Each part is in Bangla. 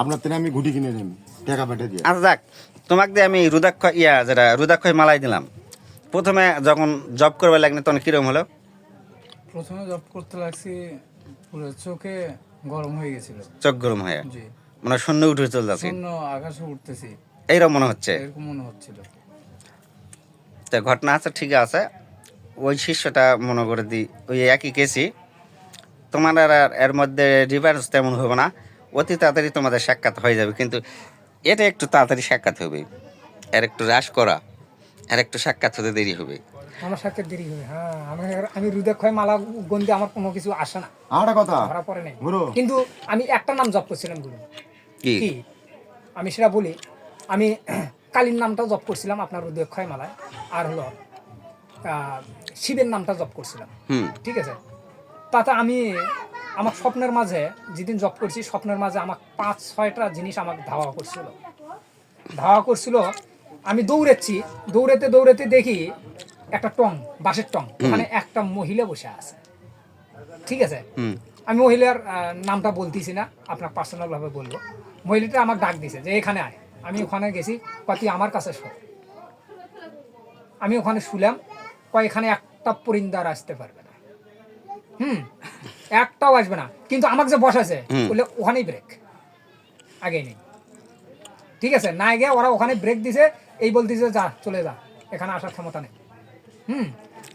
আপনার থেকে আমি ঘুটি কিনে টাকা পেটে দিয়ে। আচ্ছা যাক। তোমাকে দিয়ে আমি রুদাক্ষ ইয়া যেটা রুদাক্ষয় মালাই দিলাম। প্রথমে যখন জব করবে লাগনি তখন কীরকম হলো? প্রথমে জব করতে লাগছি পুরো চোখে গরম হয়ে গেছিল। চোখ গরম হয়ে? জি। মানে শূন্য উঠে চলে যাচ্ছে? শূন্য আকাশে উঠতেছি। এইরকম মনে হচ্ছে? এরকম মনে হচ্ছিল। তো ঘটনা আছে ঠিক আছে। ওই শিষ্যটা মনে করে দিই ওই একই কেসি তোমার আর আর এর মধ্যে ডিফারেন্স তেমন হবে না। অতি তাড়াতাড়ি তোমাদের সাক্ষাৎ হয়ে যাবে কিন্তু এটা একটু তাড়াতাড়ি সাক্ষাৎ হবে। এর একটু হ্রাস করা আর একটু সাক্ষাৎ হতে দেরি হবে। আমার সাথে দেরি হবে হ্যাঁ আমি আমি রুদাক্ষয় মালা গন্ধে আমার কোনো কিছু আসে না। আর কথা ধরা পড়ে নাই। গুরু। কিন্তু আমি একটা নাম জপ করছিলাম গুরু। কি? আমি সেটা বলি আমি কালীর নামটা জপ করছিলাম আপনার রুদাক্ষয় মালায় আর হলো আহ, শিবের নামটা জপ করছিলাম। হুম। ঠিক আছে? তাতে আমি আমার স্বপ্নের মাঝে যেদিন জব করছি স্বপ্নের মাঝে আমার পাঁচ ছয়টা জিনিস আমাকে ধাওয়া করছিল। ধাওয়া করছিল আমি দৌড়েছি দৌড়েতে দৌড়েতে দেখি একটা টং বাঁশের টং মানে একটা মহিলা বসে আছে। ঠিক আছে? আমি মহিলার নামটা বলতেছি না আপনার পার্সোনাল ভাবে বলব। মহিলাটা আমার ডাক দিছে যে এখানে আয়। আমি ওখানে গেছি কয় তুই আমার কাছে শো আমি ওখানে শুলাম কয় এখানে একটা পরিন্দার আসতে পারবে না। হুম? একটাও আসবে না। কিন্তু আমাকে যে বসাছে। বললে ওখানেই ব্রেক আগে নেই। ঠিক আছে না গিয়ে ওরা ওখানে ব্রেক দিছে এই বলতেছে যা চলে যা। এখানে আসার ক্ষমতা নেই। হুম?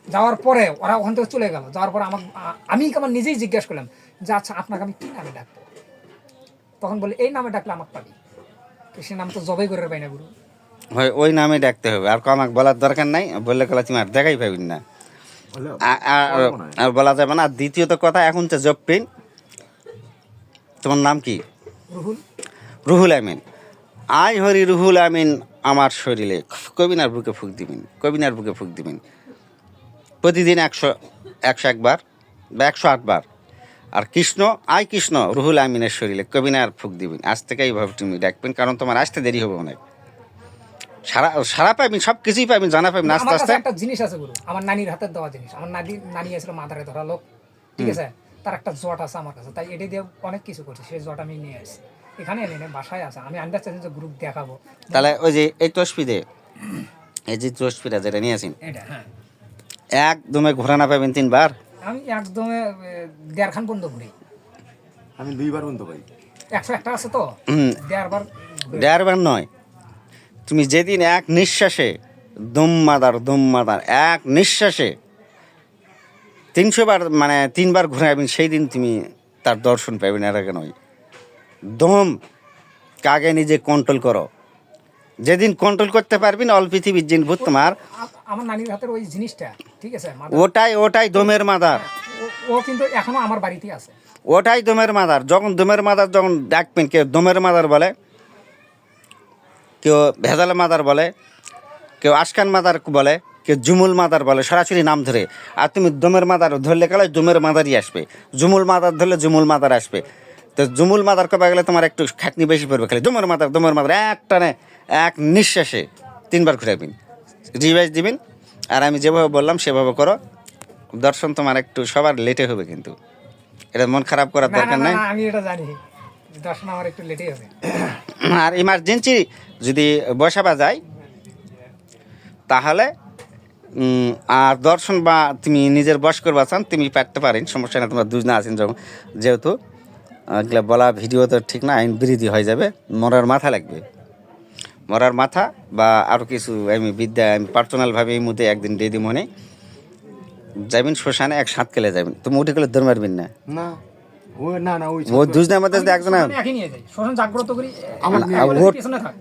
যাওয়ার পরে ওরা ওখান থেকে চলে গেল। যাওয়ার পরে আমাকে আমি আমার নিজেই জিজ্ঞেস করলাম যে আচ্ছা আপনাকে আমি কি নামে ডাকবো? তখন বলে এই নামে ডাকলে আমাকে পাবি। সে নাম তো জবাই করে পাই না গুরু। ওই নামে ডাকতে হবে। আর আমাকে বলার দরকার নাই। বললে কলা তুমি আর দেখাই পাবি না হলো? আ- আ- পারব না। আর বলা যাবে না। আর দ্বিতীয়ত কথা এখন তো জব পেন তোমার নাম কি? রুহুল। রুহুল আমিন। আই হরি রুহুল আমিন আমার শরীরে। কবিনার বুকে ফুক দিবেন কবিনার বুকে ফুক দিবেন। প্রতিদিন একশো একশো একবার বা একশো আটবার আর কৃষ্ণ আই কৃষ্ণ রুহুল আমিনের শরীরে কবিনার ফুক দিবেন। আজ থেকে এইভাবে তুমি ডাকবেন কারণ তোমার আসতে দেরি হবে অনেক। সারা সারা পাইবেন সব কিছুই পাইবেন জানা পাইবেন আস্তে আস্তে। একটা জিনিস আছে গুরু আমার নানির হাতের দেওয়া জিনিস। আমার নানি নানি আসলে মাথারে ধরা লোক ঠিক আছে? তার একটা জট আছে আমার কাছে তাই এটা দিয়ে অনেক কিছু করছে সেই জট আমি নিয়ে আসছি। এখানে এনে বাসায় আছে আমি চাইছি যে গ্রুপ দেখাবো। তাহলে ওই যে এই তসপিদে এই যে তসপিরা যেটা নিয়েছেন এটা হ্যাঁ। একদমে ঘোরানা পাবেন তিনবার? আমি একদমে দেড়খান বন্ধ ঘুরি। আমি দুইবার পর্যন্ত পাই। একশো একটা আছে তো? দেড়বার দেড়বার নয়। তুমি যেদিন এক নিঃশ্বাসে দম মাদার দম মাদার এক নিঃশ্বাসে তিনশো বার মানে তিনবার ঘুরাবেন সেই দিন তুমি তার দর্শন পাবেন আগে নয়। দম কাকে নিজে কন্ট্রোল করো। যেদিন কন্ট্রোল করতে পারবি না অল পৃথিবীর জিন ভূত তোমার। আমার নানির হাতের ওই জিনিসটা ঠিক আছে ওটাই ওটাই দমের মাদার। ও- ও কিন্তু এখনও আমার বাড়িতেই আছে। ওটাই দমের মাদার। যখন দমের মাদার যখন ডাকবেন কেউ দমের মাদার বলে কেউ ভেজাল মাদার বলে কেউ আশকান মাদার বলে কেউ জুমুল মাদার বলে সরাসরি নাম ধরে। আর তুমি দমের মাদার ধরলে গেলে জুমের মাদারই আসবে। জুমুল মাদার ধরলে জুমুল মাদার আসবে। তো জুমুল মাদার কবে গেলে তোমার একটু খাটনি বেশি পড়বে? খালি দমের মাদার দমের মাদার এক টানে এক নিঃশ্বাসে তিনবার ঘুরাবেন রিভাইজ দিবেন। আর আমি যেভাবে বললাম সেভাবে করো। দর্শন তোমার একটু সবার লেটে হবে কিন্তু। এটা মন খারাপ করার দরকার নাই। আমি এটা জানি। দর্শন আমার একটু লেটেই হবে। আর ইমার্জেন্সি যদি বসাবা যায় তাহলে আর দর্শন বা তুমি নিজের বস করবা চান তুমি পারতে পারেন সমস্যা না তোমার দুজনে আছেন যখন। যেহেতু এগুলা বলা ভিডিও তো ঠিক না আইন বিরোধী হয়ে যাবে মরার মাথা লাগবে। মরার মাথা বা আরও কিছু আমি বিদ্যা আমি পার্সোনালভাবে এই মুহূর্তে একদিন দিয়ে দিই মনে। যাবেন শ্মশানে এক সাত কেলে যাবেন তুমি উঠে গেলে দৌড় মারবেন না। না। ও না না ওই ও দুজনের মধ্যে যদি একজন একই নিয়ে যাই। শোষণ জাগ্রত করি আমার আমি নিয়ে- বলে ওর- পেছনে থাক।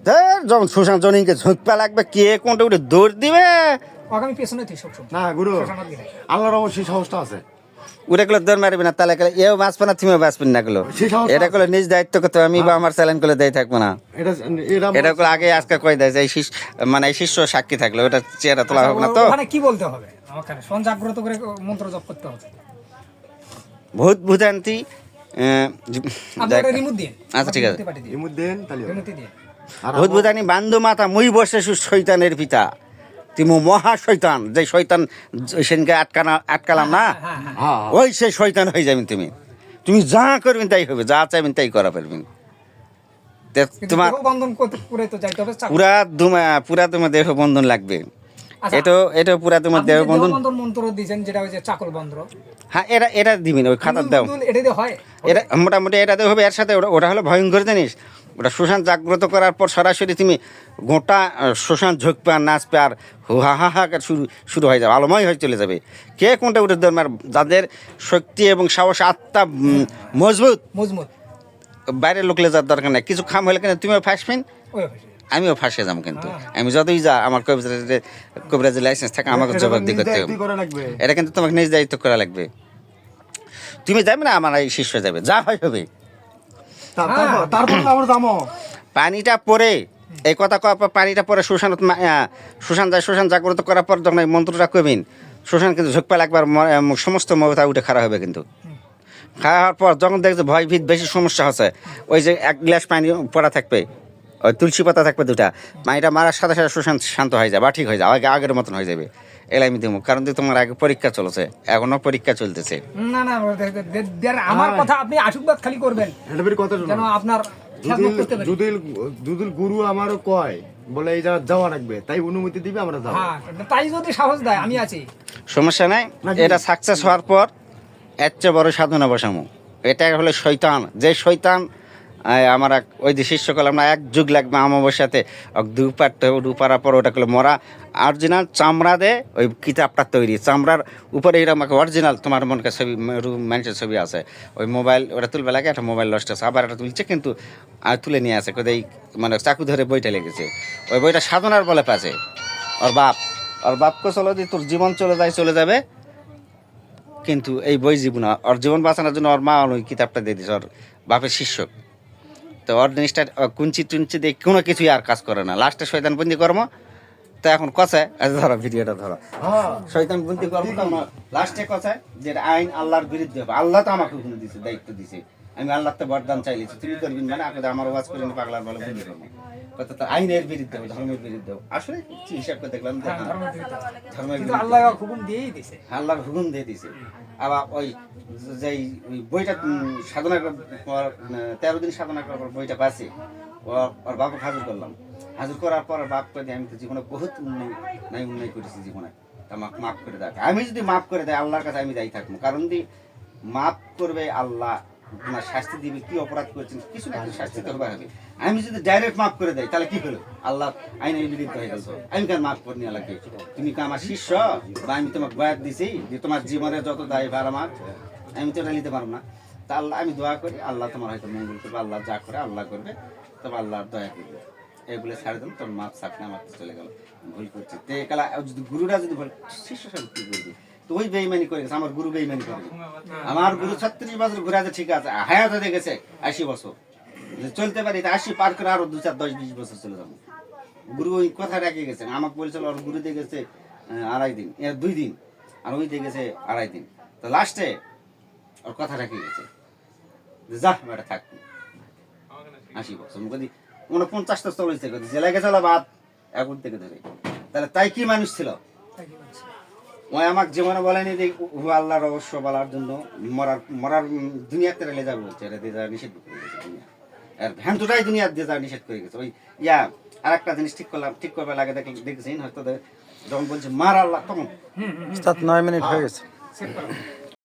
যখন শ্মশান জনিকে ঝুঁকপা লাগবে কে কোনটা উঠে দৌড় দিবে? ওকে আমি পেছনে থাকি সবসময়। না গুরু আল্লাহর অবশ্যই সাহসটা আছে। উঠে গেলে দৌড় মারবে না তাহলে গেলে এও বাঁচবে না তুমিও বাঁচবেন না গেলো এটা করলে নিজ দায়িত্ব করতে হবে, আমি বা আমার চ্যালেঞ্জ করলে দেয় থাকব না। এটা করে আগে আজকে কয়ে দেয় যে মানে এই শিষ্য সাক্ষী থাকল ওটা চেহারা তোলা হবে না তো। কি বলতে হবে? আমাকে জাগ্রত করে মন্ত্র জপ করতে হবে। ভূত ভূতান্তি আচ্ছা ঠিক আছে। ভূত ভূতানি বান্ধু মাতা মুই বসে সু শৈতানের পিতা। তিমু মহা শৈতান যে শৈতান সেদিনকে আটকানা আটকালাম না হ্যাঁ হ্যাঁ হ্যাঁ ওই সেই শৈতান হয়ে যাবেন তুমি। তুমি যা করবেন তাই হবে যা চাইবেন তাই করা পারবেন তোমার দেহ বন্ধন করতে করে তো যাইতে হবে চাকর। পুরা তোমার দেহ বন্ধন লাগবে। এটা এটা পুরা তোমার আপনি দেহ যে বন্ধন। মন্ত্র দিয়েছেন যেটা ওই যে চাকর বন্ধ হ্যাঁ এটা এটা দিবি না ওই খাতার দাও। এটা দিয়ে হয়? এটা মোটামুটি হবে এর সাথে ওটা ওটা হলো ভয়ঙ্কর জিনিস। ওটা শ্মশান জাগ্রত করার পর সরাসরি তুমি গোটা শ্মশান ঝুঁকবে আর নাচবে আর হু হা হা শুরু শুরু হয়ে যাবে আলোময় হয়ে চলে যাবে। কে কোনটা উঠে ধর্মের যাদের শক্তি এবং সাহস আত্মা উম, মজবুত। বাইরের লোক যার দরকার নাই কিছু খাম হলে কেন তুমিও ফাঁসবেন। আমিও ফাঁসে যাব কিন্তু। আমি যতই যা আমার কবিরাজের কবিরাজের লাইসেন্স থাকে আমাকে এটা জবাবদি করতে হবে। এটা কিন্তু তোমাকে নিজ দায়িত্ব করা লাগবে। তুমি যাবে না আমার এই শিষ্য যাবে। যা হয় হবে। পানিটা পরে এই কথা কওয়ার পর পানিটা পরে শ্মশান শ্মশান যায় শ্মশান জাগ্রত করার পর যখন এই মন্ত্রটা কবিন শ্মশান কিন্তু ঝোঁকপা লাগবার সমস্ত মমতা উঠে খারাপ হবে কিন্তু। খাওয়ার পর যখন দেখছে ভয় ভীত বেশি সমস্যা হচ্ছে ওই যে এক গ্লাস পানি পড়া থাকবে তুলসী পাতা থাকবে দুটা। পানিটা মারার সাথে সাথে শ্মশান শান্ত হয়ে যাবে বা ঠিক হয়ে যাবে আগে আগের মতন হয়ে যাবে। এলাই আমি দেবো কারণ যে তোমার আগে পরীক্ষা চলছে এখনও পরীক্ষা চলতেছে। না না আমার কথা আপনি আশীর্বাদ খালি করবেন। কথা শোনো। আপনার যদি খেদমত করতে পারি। যদি যদি গুরু আমারও কয় বলে এই জায়গা যাওয়া লাগবে তাই অনুমতি দিবে আমরা যাব। হ্যাঁ তাই যদি সাহস দেয় আমি আছি। সমস্যা নাই এটা সাকসেস হওয়ার পর এর চেয়ে বড় সাধনা বসামো। এটা হলো শৈতান যে শৈতান আমার এক ওই যে শিষ্য করলাম না, এক যুগ লাগবে অমাবস্যাতে দুপারতে দুপারার পর ওটা করলে মরা। অরিজিনাল চামড়া দে, ওই কিতাবটা তৈরি। চামড়ার উপরে এরকম একটা অরিজিনাল তোমার মনকে ছবি মানুষের ছবি আছে। ওই মোবাইল, ওটা তুলবে লাগে, একটা মোবাইল লস্ট আছে। আবার একটা তুলছে কিন্তু, আর তুলে নিয়ে আসে কোথায় মানে চাকু ধরে বইটা লেগেছে। ওই বইটা সাধনার বলে পাচ্ছে ওর বাপ, ওর বাপকে চলো দিয়ে তোর জীবন চলে যায়, চলে যাবে। কিন্তু এই বই জীবন, ওর জীবন বাঁচানোর জন্য ওর মা ওই কিতাবটা দিয়ে দিছে, ওর বাপের শিষ্য। তো ওর জিনিসটা কুঞ্চি টুঞ্চি দিয়ে কোনো কিছুই আর কাজ করে না। লাস্টে শয়তান বন্দি কর্ম তো এখন কষায় আচ্ছা ধরো ভিডিওটা ধরো। হ্যাঁ। শয়তান বন্দি কর্ম তো আমার লাস্টে কষায় যে আইন আল্লাহর বিরুদ্ধে হবে আল্লাহ তো আমাকে ওখানে দিছে দায়িত্ব দিছে। আমি আল্লাহ তো বরদান চাইলেছি। তুমি করবি মানে আপনি আমার ওয়াজ করে নি পাগলার বলে বন্দি করব। আইনের বিরুদ্ধে হবে ধর্মের বিরুদ্ধে আসলে হিসাব করে দেখলাম হ্যাঁ, ধর্মের আল্লাহ হুকুম দিয়েই দিছে। আল্লাহর হুকুম দিয়ে দিছে। আবার ওই যেই বইটা সাধনা করার উম, তেরো দিন সাধনা করার পর বইটা পাচ্ছি ওর বাপকে হাজির করলাম। হাজির করার পর বাপ করে আমি তো জীবনে বহুত উন্নয় নাই উন্নয় করেছি জীবনে। আমাকে মাফ করে দেয় আমি যদি মাফ করে দেয় আল্লাহর কাছে আমি দায়ী থাকব। কারণ দি মাফ করবে আল্লাহ তোমার শাস্তি দিবে, কি অপরাধ করেছেন কিছু না শাস্তি তো হবে। আমি যদি ডাইরেক্ট মাফ করে দেয় তাহলে কি হলো? আল্লাহ আইনের বিরুদ্ধে হয়ে গেল। আমি কেন মাফ করে নিয়ে লাগে তুমি কি আমার শিষ্য? বা আমি তোমাকে বয়াত দিছি যে তোমার জীবনের যত দায় ভার আমার, আমি তো এটা নিতে পারব না। তা আল্লাহ, আমি দোয়া করি, আল্লাহ তোমার হয়তো মঙ্গল করবে, আল্লাহ যা করে আল্লাহ করবে, তবে আল্লাহর দয়া করবে। এগুলো ছাড়ে দিন, তোর মাপ সাপনে আমার চলে গেল। ভুল করছি। তো একালা যদি গুরুরা যদি ভুল শিষ্য সব কি করবি তো ওই বেইমানি করে গেছে আমার গুরু বেইমানি করে। আমার গুরু ছত্রিশ বছর ঘুরে আছে ঠিক আছে হায়াত হয়ে গেছে আশি বছর। চলতে পারি আশি পার করে আরও দু চার দশ বিশ বছর চলে যাব। গুরু ওই কথা রেখে গেছে আমাকে বলছিল ওর গুরু দিয়ে গেছে আড়াই দিন এ, দুই দিন আর ওই দিয়ে গেছে আড়াই দিন। তো লাস্টে ওর কথা রেখে গেছে যে বেটা থাক। আশি বছর। মুখে দি মনে পঞ্চাশটা চলেছে জেলা গেছে বাদ এখন থেকে ধরে। তাহলে তাই কি মানুষ ছিল? ওই আমার জীবনে বলেনি যে ও আল্লাহর রহস্য বলার জন্য মরার মরার দুনিয়ার দুনিয়াতে রেলে যাবে বলছে এটা দিয়ে যাওয়া নিষেধ করে গেছে দুনিয়া। আর ভ্যান্টুটাই দুটাই দিয়ে যাওয়া নিষেধ করে গেছে। ওই ইয়া আর একটা জিনিস ঠিক করলাম ঠিক করবার লাগে দেখলে দেখেছেন হয়তো যখন বলছে মার আল্লাহ তখন সাত নয় মিনিট হয়ে গেছে। করো।